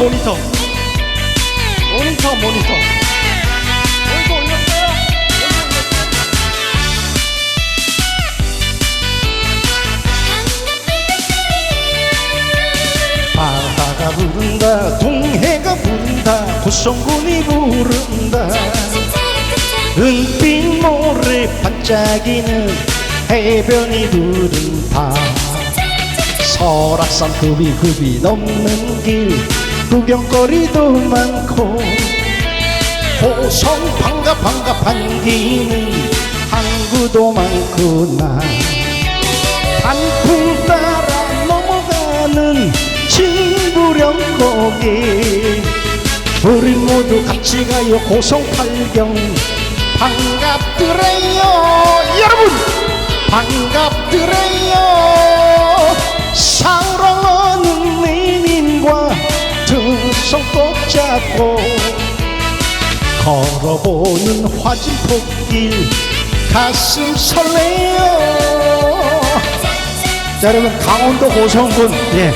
모니터. 모니터 모니터. 얼굴 올렸어요? 바다가 부른다 동해가 부른다 고성군이 부른다. 은빛 모래 반짝이는 해변이 부른다. 설악산 굽이굽이 넘는 길 구경거리도 많고. 호성 반가 반가 반기는 항구도 많구나. 단풍 따라 넘어가는 진부령 거기. 우리 모두 같이 가요 고성 팔경. 반갑드래요 여러분. 반갑드래요 손 꼭 잡고 걸어보는 화진폭길 가슴 설레요. 자, 여러분 강원도 고성군 예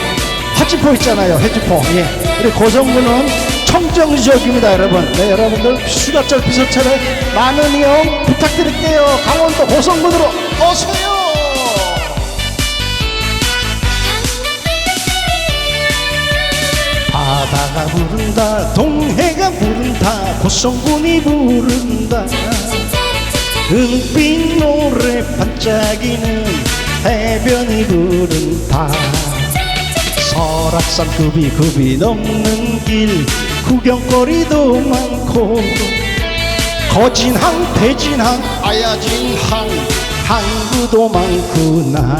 화진포 있잖아요 해지포 예. 그리고 고성군은 청정 지역입니다 여러분. 네 여러분들 휴가철 비서철에 많은 이용 부탁드릴게요. 강원도 고성군으로 오세요 바다가 부른다. 동해가 부른다. 고성군이 부른다. 은빛 노래 반짝이는 해변이 부른다. 설악산 굽이 굽이 넘는 길 구경거리도 많고 거진항 대진항 아야진항 항구도 많구나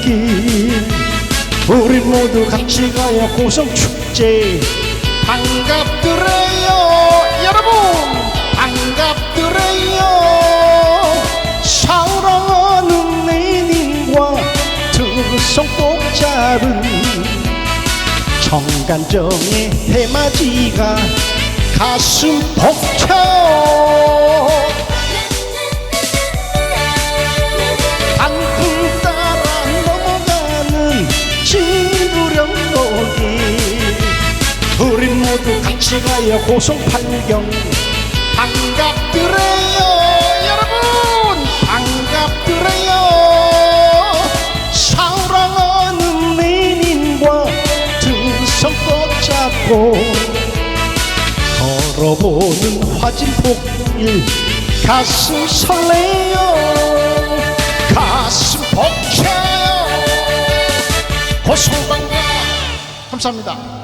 길 우리 모두 같이 가요. 고성축제. 반갑드래요 여러분. 반갑드래요. 사랑하는 내님과 두 손꼭 잡은 정간정의 해맞이가 가슴 벅차 같이 가요 고성 팔경. 반갑드래요 여러분. 반갑드래요. 사랑하는 내님과 두손꼭 잡고 걸어보는 화진폭길 가슴 설레요. 가슴 벅차요. 고소방가 감사합니다